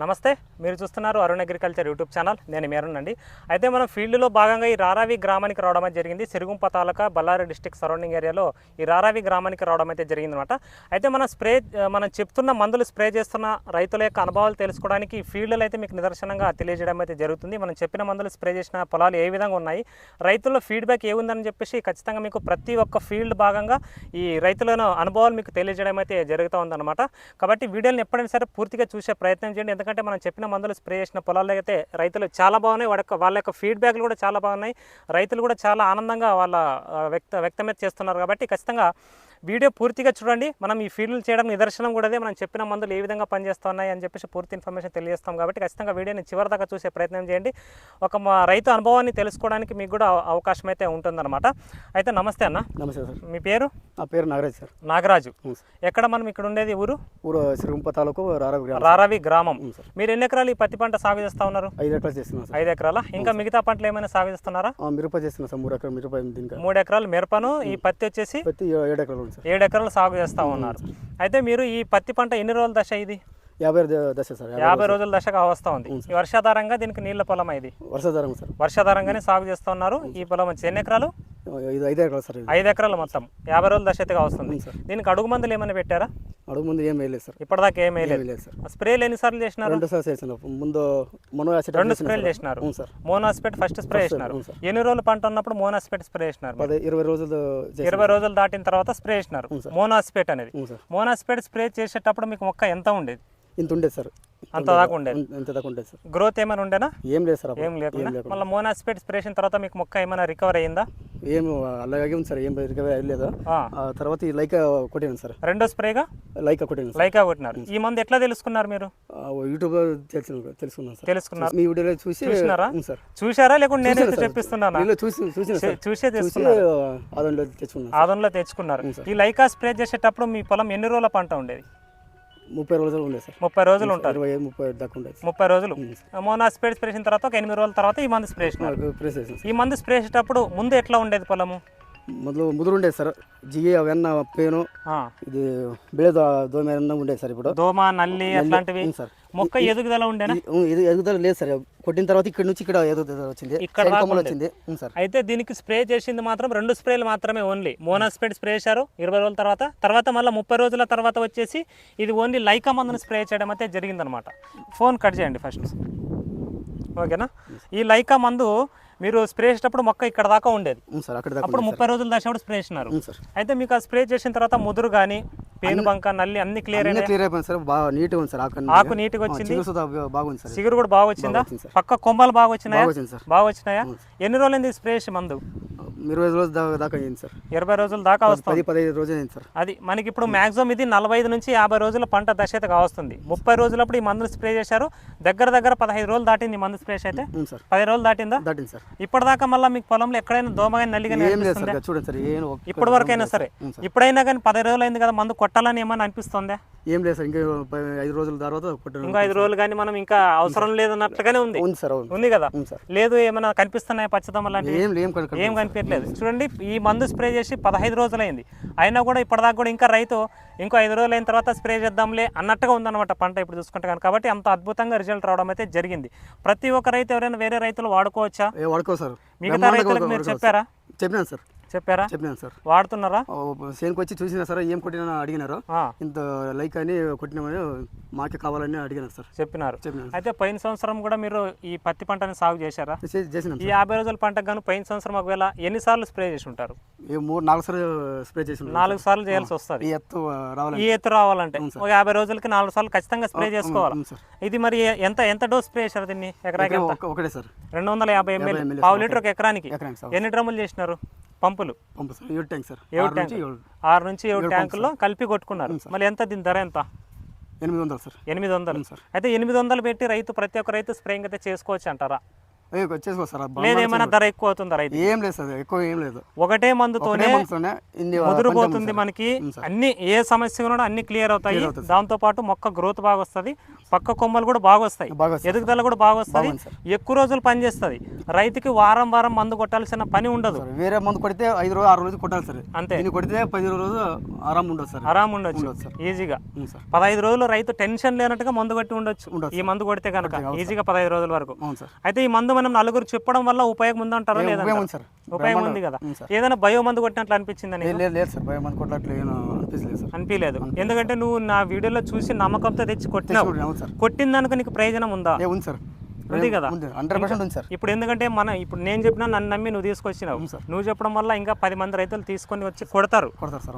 నమస్తే మీరు చూస్తున్నారు అరుణ్ అగ్రికల్చర్ యూట్యూబ్ ఛానల్. నేను మేరున్ అండి. అయితే మనం ఫీల్డ్లో భాగంగా ఈ రారావి గ్రామానికి రావడం అయితే జరిగింది. సిరుగుంప తాలూకా బళ్ళారి డిస్టిక్ సరౌండింగ్ ఏరియాలో ఈ రారావి గ్రామానికి రావడం అయితే జరిగిందనమాట అయితే మనం స్ప్రే మనం చెప్తున్న మందులు స్ప్రే చేస్తున్న రైతుల యొక్క అనుభవాలు తెలుసుకోవడానికి ఈ ఫీల్డ్లో అయితే మీకు నిదర్శనంగా తెలియజేయడం అయితే జరుగుతుంది. మనం చెప్పిన మందులు స్ప్రే చేసిన పొలాలు ఏ విధంగా ఉన్నాయి రైతుల్లో ఫీడ్బ్యాక్ ఏ ఉందని చెప్పేసి ఖచ్చితంగా మీకు ప్రతి ఒక్క ఫీల్డ్ భాగంగా ఈ రైతులను అనుభవాలు మీకు తెలియజేయడం అయితే జరుగుతూ ఉందన్నమాట కాబట్టి వీడియోని ఎప్పుడైనా సరే పూర్తిగా చూసే ప్రయత్నం చేయండి. ఎందుకంటే మనం చెప్పిన మందులు స్ప్రే చేసిన పొలాల్లో అయితే రైతులు చాలా బాగున్నాయి. వాళ్ళ వాళ్ళ యొక్క ఫీడ్బ్యాక్లు కూడా చాలా బాగున్నాయి. రైతులు కూడా చాలా ఆనందంగా వాళ్ళ వ్యక్త వ్యక్తమే చేస్తున్నారు. కాబట్టి ఖచ్చితంగా వీడియో పూర్తిగా చూడండి. మనం ఈ ఫీల్డ్లు చేయడం నిదర్శనం కూడా మనం చెప్పిన మందులు ఏ విధంగా పనిచేస్తున్నాయి అని చెప్పేసి పూర్తి ఇన్ఫర్మేషన్ తెలియజేస్తాం కాబట్టి ఖచ్చితంగా వీడియోని చివరి దాకా చూసే ప్రయత్నం చేయండి. ఒక మా రైతు అనుభవాన్ని తెలుసుకోవడానికి మీకు కూడా అవ- అవకాశం అయితే ఉంటుందన్నమాట. అయితే నమస్తే అన్న. నమస్తే సార్. మీ పేరు? నా పేరు నాగరాజ్ సార్. నాగరాజు. ఎక్కడ మనం ఇక్కడ ఉండేది ఊరు? ఊరు సిరుగుంప తాలూకు రారావి గ్రామం రారావి గ్రామం. మీరు ఎన్ని ఎకరాలు ఈ పత్తి పంట సాగు చేస్తా ఉన్నారు? ఐదు ఎకరాలు చేస్తున్నాం సార్. ఐదు ఎకరాల? ఇంకా మిగతా పంటలు ఏమైనా సాగు చేస్తున్నారా? మిరప చేస్తున్నాం సార్. మూడు ఎకరాలు మిరప మూడు ఎకరాలు మిరపను ఈ పత్తి వచ్చేసి ప్రతి ఏడు ఎకరాలు ఏడు ఎకరాలు సాగు చేస్తా ఉన్నారు. అయితే మీరు ఈ పత్తి పంట ఎన్ని రోజుల దశ ఇది? యాభై దశ సార్ యాభై రోజుల. దశగా వస్తూ ఉంది. ఈ వర్షాధారంగా దీనికి నీళ్ళ పొలం ఇది. వర్షాధారం సార్. వర్షాధారంగానే సాగు చేస్తూ ఉన్నారు. ఈ పొలం వచ్చి ఎన్ని ఎకరాలు? ఇది ఐదు ఎకరాలు సార్ ఐదు ఎకరాలు మొత్తం. యాభై రోజుల దశ అయితే వస్తుంది. దీనికి అడుగు మందులు ఏమైనా పెట్టారా? అడుగు ముందు ఏం వేయలేదు సార్. ఇప్పటిదాకా ఏమీ ఏమీ లేదు లేదు సార్. స్ప్రేలు ఎన్నిసార్లు చేసినారు? రెండు సార్ చేసిన ముందు మనో యాసిడ్ రెండు చేసిన స్ప్రేలు. చేసినారు. సార్. మోనాస్పేట్ ఫస్ట్ స్ప్రే చేసినారు. ఎన్ని రోజులు పంట ఉన్నప్పుడు మోనాస్పేట్ స్ప్రే చేసినారు? పది ఇరవై రోజులు చేసిన ఇరవై రోజులు దాటిన తర్వాత స్ప్రే చేసినారు. మోనాస్పేట్ అనేది. మోనాస్పేట్ స్ప్రే చేసేటప్పుడు మీకు మొక్క ఎంత ఉండేది? ఇంత ఉండేది సార్. అంత దాకా ఉండేది? ఇంత దాకా ఉండేది సార్. గ్రోత్ ఏమైనా ఉండేనా? ఏం లేదు సార్. ఏం లేకుండా? లేకుండా. మళ్ళీ మోనాస్పేట్ స్ప్రే చేసిన తర్వాత మీకు మొక్క ఏమైనా రికవర్ అయ్యిందా? ఏం అలాగే ఉంది సార్. ఏం రికవరీ లేదు ఆ. ఆ తర్వాత ఈ లైకా కొట్టాను సార్. రెండో స్ప్రేగా? లైకా కొట్టాను సార్. లైకా కొట్టినారు. ఈ మందు ఎట్లా తెలుసుకున్నారు మీరు? యూట్యూబ్ తెలుసు తెలుసుకున్నాను సార్. తెలుసుకున్నారు. మీ వీడియోలో చూసి చూసినారా? సార్. చూశారా? లేకుంటే నేనే. చెప్పిస్తున్నానా? చూసి చూసే చూసి తెలుసుకున్నారు ఆదంలో తెచ్చుకున్నాను ఆదంలో తెచ్చుకున్నారు. ఈ లైకా స్ప్రే చేసేటప్పుడు మీ పొలం ఎన్ని రోజుల పంట ఉండేది? ముప్పై రోజులు ఉండే సార్. ముప్పై రోజులు ఉంటారు. ఇరవై ఐదు ముప్పై దాకా ఉండేది. ముప్పై రోజులు. మోనాస్పేట్ స్ప్రే చేసిన తర్వాత ఒక ఎనిమిది రోజుల తర్వాత ఈ మందు స్ప్రే చేసాను ఈ మందు స్ప్రే చేసేటప్పుడు ముందు ఎట్లా ఉండేది పొలము? మొదలు ముదురు ఉండేది సార్. జిగి అవన్న పేను. ఇది దో దోమ ఉండేది సార్ ఇప్పుడు. దోమ నల్లి అట్లాంటివి? సార్. మొక్క ఎదుగుదల ఉండేనా? ఇది ఎదుగుదల లేదు సార్. కొట్టిన తర్వాత ఇక్కడ నుంచి ఇక్కడ ఎదుగుదల వచ్చింది. ఇక్కడ. వచ్చింది. సార్. అయితే దీనికి స్ప్రే చేసింది మాత్రం రెండు స్ప్రేలు మాత్రమే ఓన్లీ. మోనాస్పేట్ స్ప్రే చేశారు ఇరవై రోజుల తర్వాత. తర్వాత మళ్ళీ ముప్పై రోజుల తర్వాత వచ్చేసి ఇది ఓన్లీ లైకా మందును స్ప్రే చేయడం అయితే జరిగిందనమాట ఫోన్ కట్ చేయండి ఫస్ట్. ఓకేనా? ఈ లైకా మందు మీరు స్ప్రే చేసేటప్పుడు మొక్క ఇక్కడ దాకా ఉండేది. అవును సార్ అక్కడ దాకా అప్పుడు ముప్పై రోజుల కూడా స్ప్రే చేసినారు. అయితే మీకు ఆ స్ప్రే చేసిన తర్వాత ముదురు కానీ పేను బంక నల్లి అన్ని క్లియర్ అన్నీ క్లియర్ అయిపోయింది సార్. బాగా నీట్గా ఉంది సార్ ఆకు ఆకు నీట్గా వచ్చింది. బాగుంది సార్. చిగురు కూడా బాగా వచ్చిందా. పక్క కొమ్మలు బాగా వచ్చినాయా? బాగా వచ్చినాయా? ఎన్ని రోజులైంది స్ప్రే చేసి మందు? ఇరవై రోజులు దాకా అయింది సార్. ఇరవై రోజుల దాకా వస్తుంది. పది పదిహేను రోజులు అయింది సార్. అది మనకి ఇప్పుడు మాక్సిమం ఇది నలభై ఐదు నుంచి యాభై రోజుల పంట దశ అయితే కావస్తుంది. ముప్పై రోజులప్పుడు ఈ మందులు స్ప్రే చేశారు. దగ్గర దగ్గర పదహైదు రోజులు దాటింది మందు స్ప్రే అయితే. సార్. పది రోజులు దాటిందా? దాటింది సార్. ఇప్పటిదాకా మళ్ళీ మీకు పొలంలో ఎక్కడైనా దోమ కానీ నల్లి కానీ ఏం లేదు అనిపిస్తుందా సార్ చూడండి సార్ ఇప్పటి వరకైనా సరే. ఇప్పుడైనా కానీ పది రోజులు అయింది కదా మందు కొట్టాలని ఏమైనా అనిపిస్తుందా? ఏం లేదు సార్ ఇంకా ఐదు రోజుల తర్వాత ఇంకా ఐదు రోజులు కానీ మనం ఇంకా అవసరం లేదన్నట్లుగానే ఉంది. ఉంది సార్ ఉంది కదా? లేదు ఏమైనా కనిపిస్తున్నాయా పచ్చదమ్మ లాంటివి? ఏం లేం కనిపించట్లేదు చూడండి ఈ మందు స్ప్రే చేసి పదహైదు రోజులైంది. అయినా కూడా ఇప్పటిదాకా కూడా ఇంకా రైతు ఇంకో ఐదు రోజులు అయిన తర్వాత స్ప్రే చేద్దాంలే అన్నట్టుగా ఉందన్నమాట పంట ఇప్పుడు చూసుకుంటే కనుక. కాబట్టి అంత అద్భుతంగా రిజల్ట్ రావడం అయితే జరిగింది. ప్రతి ఒక్క రైతు ఎవరైనా వేరే రైతులు వాడుకోవచ్చా? వాడుకో సార్. మిగతా రైతులకు మీరు చెప్పారా? సార్. చెప్పినాను సార్. చెప్పారా? చెప్పినాను సార్. వాడుతున్నారా? సేన్కి వచ్చి చూసినా సార్ ఏం కొట్టినా అడిగినారు. ఇంత లైక్ అని కొట్టినామని మాకే కావాలని అడిగినారు సార్. చెప్పినారు. అయితే పోయిన సంవత్సరం కూడా మీరు ఈ పత్తి పంటని సాగు చేశారా? చేసినాం ఈ యాభై రోజుల పంటకు గాను పోయిన సంవత్సరం ఒకవేళ ఎన్నిసార్లు స్ప్రే చేసి ఉంటారు? మూడు నాలుగు సార్లు స్ప్రే చేసి నాలుగు సార్లు చేయాల్సి వస్తుంది. ఈ ఎత్తు రావాలని ఈ ఎత్తు రావాలంటే ఒక యాభై రోజులకి నాలుగు సార్లు ఖచ్చితంగా స్ప్రే చేసుకోవాలి? ఇది మరి ఎంత ఎంత డోస్ స్ప్రే చేశారు దీన్ని? ఎకరాకి ఒకటే సార్. రెండు వందల యాభై ఎంఎల్. పావు లీటర్ ఒక ఎకరానికి? ఎన్ని డ్రమ్ములు చేసినారు? పంపులు. Pump sir. ఏడు ట్యాంక్ సార్. ఏడు ఆరు నుంచి ఏడు. ఆరు నుంచి ఏడు ట్యాంకుల్లో కలిపి కొట్టుకున్నారు. మళ్ళీ ఎంత దీని ధర ఎంత? ఎనిమిది వందలు సార్. ఎనిమిది వందలు. సార్. అయితే ఎనిమిది వందలు పెట్టి రైతు ప్రతి ఒక్క రైతు స్ప్రేయింగ్ అయితే చేసుకోవచ్చు అంటారా? సార్ లేదు ఏమైనా ధర ఎక్కువ అవుతుందా రైతు ఏం లేదు సార్ ఎక్కువ ఏం లేదు. ఒకటే మందుతోనే ముదిరిపోతుంది మనకి. అన్ని ఏ సమస్య కూడా అన్ని క్లియర్ అవుతాయి. దాంతో పాటు మొక్క గ్రోత్ బాగా వస్తుంది పక్క కొమ్మలు కూడా బాగా వస్తాయి. ఎదుగుదల కూడా బాగా వస్తుంది. ఎక్కువ రోజులు పనిచేస్తుంది రైతుకి వారం వారం మందు కొట్టాల్సిన పని ఉండదు. వేరే మందు కొడితే ఐదు రోజు ఆరు రోజు కొట్టాలి సార్. అంతే. దీన్ని కొడితే పది రోజు ఆరాం ఉండదు సార్. ఆరాం ఉండొచ్చు. ఈజీగా. పదహైదు రోజులు రైతు టెన్షన్ లేనట్టుగా మందు కొట్టి ఉండొచ్చు. ఈ మందు కొడితే కనుక ఈజీగా పదహైదు రోజుల వరకు. అయితే ఈ మందు మనం నలుగురు చెప్పడం వల్ల ఉపయోగం ఉందంటారా ఉపయోగం లేదా ఉంది సార్. ఉపయోగం ఉంది కదా. ఏదైనా బయో మందు కొట్టినట్లు అనిపించిందని లేదు లేదు లేదు సార్. భయం మంది కొట్టట్లు ఏం అనిపించలేదు సార్. అనిపించలేదు. ఎందుకంటే నువ్వు నా వీడియోలో చూసి నమ్మకంతో తెచ్చి కొట్టినావు. కొట్టిన దానికి నీకు ప్రయోజనం ఉంది సార్. ఉంది కదా? హండ్రెడ్ పర్సెంట్ ఉంది సార్. ఇప్పుడు ఎందుకంటే మన ఇప్పుడు నేను చెప్పినా నన్ను నమ్మి నువ్వు తీసుకొచ్చినావు. నువ్వు చెప్పడం వల్ల ఇంకా పది మంది రైతులు తీసుకొని వచ్చి కొడతారు.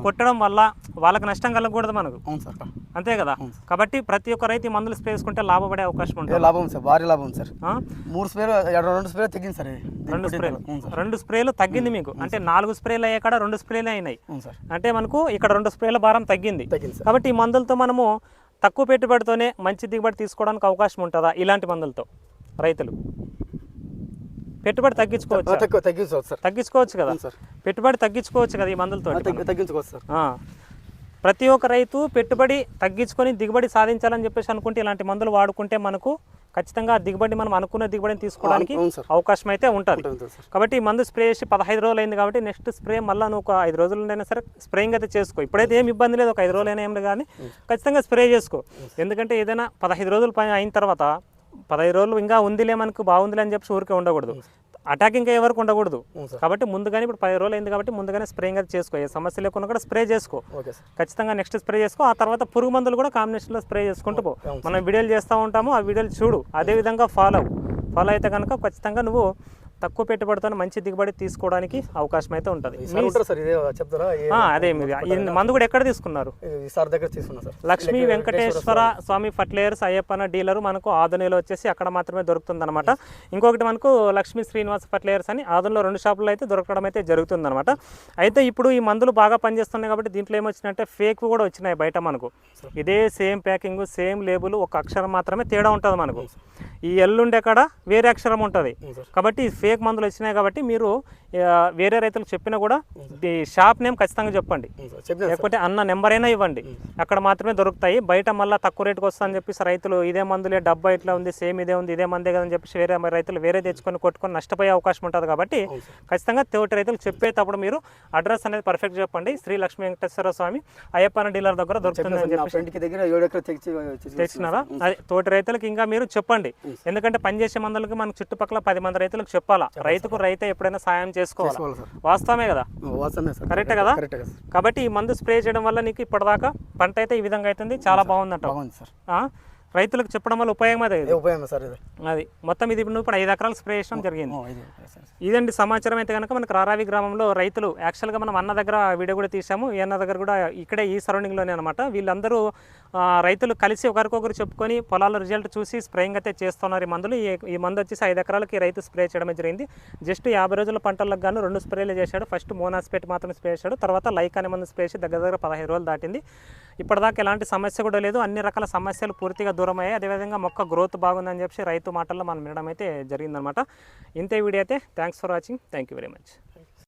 కొట్టడం వల్ల వాళ్ళకి నష్టం కలగకూడదు మనకు. అవును సార్ అంతే కదా? కాబట్టి ప్రతి ఒక్క రైతు మందులు స్ప్రే చేసుకుంటే లాభపడే అవకాశం ఉంటుంది. లాభం సార్ భారీ లాభం సార్? మూడు స్ప్రేలు రెండు స్ప్రేలు తగ్గింది సార్ రెండు స్ప్రేలు. సార్. రెండు స్ప్రేలు తగ్గింది మీకు. అంటే నాలుగు స్ప్రేలు అయ్యే కాడ రెండు స్ప్రేలు అయినాయి. అంటే మనకు ఇక్కడ రెండు స్ప్రేల భారం తగ్గింది. కాబట్టి ఈ మందులతో మనము తక్కువ పెట్టుబడితోనే మంచి దిగుబడి తీసుకోవడానికి అవకాశం ఉంటుందా? ఇలాంటి మందులతో. రైతులు. పెట్టుబడి తగ్గించుకోవచ్చు తగ్గించుకోవచ్చు సార్. తగ్గించుకోవచ్చు కదా? పెట్టుబడి తగ్గించుకోవచ్చు కదా ఈ మందులతో తగ్గి- తగ్గించుకోవచ్చు సార్. ప్రతి ఒక్క రైతు పెట్టుబడి తగ్గించుకొని దిగుబడి సాధించాలని చెప్పేసి అనుకుంటే ఇలాంటి మందులు వాడుకుంటే మనకు ఖచ్చితంగా దిగుబడి మనం అనుకున్న దిగుబడిని తీసుకోవడానికి అవకాశం అయితే ఉంటుంది. కాబట్టి ఈ మందు స్ప్రే చేసి పదహైదు రోజులు అయింది కాబట్టి నెక్స్ట్ స్ప్రే మళ్ళీ నువ్వు ఒక ఐదు రోజులైనా సరే స్ప్రేయింగ్ అయితే చేసుకో. ఇప్పుడైతే ఏం ఇబ్బంది లేదు ఒక ఐదు రోజులైనా ఏం లేదు కానీ ఖచ్చితంగా స్ప్రే చేసుకో. ఎందుకంటే ఏదైనా పదహైదు రోజులు పని అయిన తర్వాత పదహైదు రోజులు ఇంకా ఉందిలే మనకు బాగుందిలే అని చెప్పి ఊరికే ఉండకూడదు. అటాక్ ఇంకా ఎవరికి ఉండకూడదు. కాబట్టి ముందుగానే ఇప్పుడు పది రోజులు అయింది కాబట్టి ముందుగానే స్ప్రేయింగ్ అయితే చేసుకో. ఏ సమస్య లేకుండా కూడా స్ప్రే చేసుకో. ఖచ్చితంగా నెక్స్ట్ స్ప్రే చేసుకో. ఆ తర్వాత పురుగు మందులు కూడా కాంబినేషన్లో స్ప్రే చేసుకుంటూ పో. మనం వీడియోలు చేస్తూ ఉంటాము ఆ వీడియోలు చూడు. అదే విధంగా ఫాలో అవ్వు. ఫాలో అయితే కనుక ఖచ్చితంగా నువ్వు తక్కువ పెట్టుబడితో మంచి దిగుబడి తీసుకోవడానికి అవకాశం అయితే ఉంటుంది అదే మీరు మందు కూడా ఎక్కడ తీసుకున్నారు? ఈ సార్ దగ్గర తీసుకున్నా సార్. లక్ష్మీ వెంకటేశ్వర స్వామి. ఫర్టిలైజర్స్ అయ్యప్పన డీలర్ మనకు ఆదునిలో వచ్చేసి అక్కడ మాత్రమే దొరుకుతుంది అనమాట ఇంకొకటి మనకు లక్ష్మీ శ్రీనివాస్ ఫర్టిలైజర్స్ అని ఆదులో రెండు షాపుల్లో అయితే దొరకడం అయితే జరుగుతుంది అనమాట అయితే ఇప్పుడు ఈ మందులు బాగా పనిచేస్తున్నాయి కాబట్టి దీంట్లో ఏమొచ్చినట్టే ఫేక్ కూడా వచ్చినాయి బయట మనకు. ఇదే సేమ్ ప్యాకింగ్ సేమ్ లేబుల్ ఒక అక్షరం మాత్రమే తేడా ఉంటుంది మనకు. ఈ ఎల్లుండే కాడ వేరే అక్షరం ఉంటుంది. కాబట్టి ఈ ఫేక్ మందులు వచ్చినాయి కాబట్టి మీరు వేరే రైతులకు చెప్పినా కూడా ఈ షాప్ నేమ్ ఖచ్చితంగా చెప్పండి. లేకపోతే అన్న నెంబర్ అయినా ఇవ్వండి అక్కడ మాత్రమే దొరుకుతాయి. బయట మళ్ళీ తక్కువ రేటుకి వస్తుందని చెప్పేసి రైతులు ఇదే మందులే డబ్బా ఇట్లా ఉంది సేమ్ ఇదే ఉంది ఇదే మందే కదని చెప్పేసి వేరే రైతులు వేరే తెచ్చుకొని కొట్టుకొని నష్టపోయే అవకాశం ఉంటుంది కాబట్టి ఖచ్చితంగా తోటి రైతులు చెప్పేటప్పుడు మీరు అడ్రస్ అనేది పర్ఫెక్ట్ చెప్పండి. శ్రీ లక్ష్మీ వెంకటేశ్వర స్వామి అయ్యప్పన డీలర్ దగ్గర దొరుకుతుంది అని తెచ్చి- తెచ్చినారా? అదే తోటి రైతులకు ఇంకా మీరు చెప్పండి. ఎందుకంటే పనిచేసే మందులకి మనకు చుట్టుపక్కల పది మంది రైతులకు చెప్పాలా? రైతుకు రైతే ఎప్పుడైనా సాయం చేసుకోవాలా? వాస్తవమే కదా? కరెక్టే కదా? కాబట్టి ఈ మందు స్ప్రే చేయడం వల్ల నీకు ఇప్పటిదాకా పంట అయితే ఈ విధంగా అవుతుంది చాలా బాగుందంట బాగుంది సార్. రైతులకు చెప్పడం వల్ల ఉపయోగం అదే ఉపయోగం సార్ ఇది? అది. మొత్తం ఇది ఇప్పుడు నువ్వు ఇప్పుడు ఐదు ఎకరాలు స్ప్రే చేయడం జరిగింది. ఇదండి సమాచారం అయితే కనుక మనకు రారావి గ్రామంలో రైతులు యాక్చువల్గా మనం అన్న దగ్గర వీడియో కూడా తీసాము ఈ అన్న దగ్గర కూడా ఇక్కడే ఈ సరౌండింగ్లోనే అనమాట వీళ్ళందరూ రైతులు కలిసి ఒకరికొకరు చెప్పుకొని పొలాల రిజల్ట్ చూసి స్ప్రేయింగ్ అయితే చేస్తున్నారు ఈ మందులు. ఈ మందు వచ్చేసి ఐదు ఎకరాలకి రైతు స్ప్రే చేయడమే జరిగింది. జస్ట్ యాభై రోజుల పంటలకు గాను రెండు స్ప్రేలు చేశాడు. ఫస్ట్ మోనాస్పేట్ మాత్రం స్ప్రే చేశాడు. తర్వాత లైక్ అనే మందు స్ప్రే చేసి దగ్గర దగ్గర పదహైదు రోజులు దాటింది. ఇప్పటిదాకా ఎలాంటి సమస్య కూడా లేదు. అన్ని రకాల సమస్యలు పూర్తిగా దూరం అయ్యాయి అదేవిధంగా మొక్క గ్రోత్ బాగుందని చెప్పి రైతు మాటల్లో మనం వినడం అయితే జరిగిందనమాట ఇంతే వీడియో అయితే. Thanks for watching thank you very much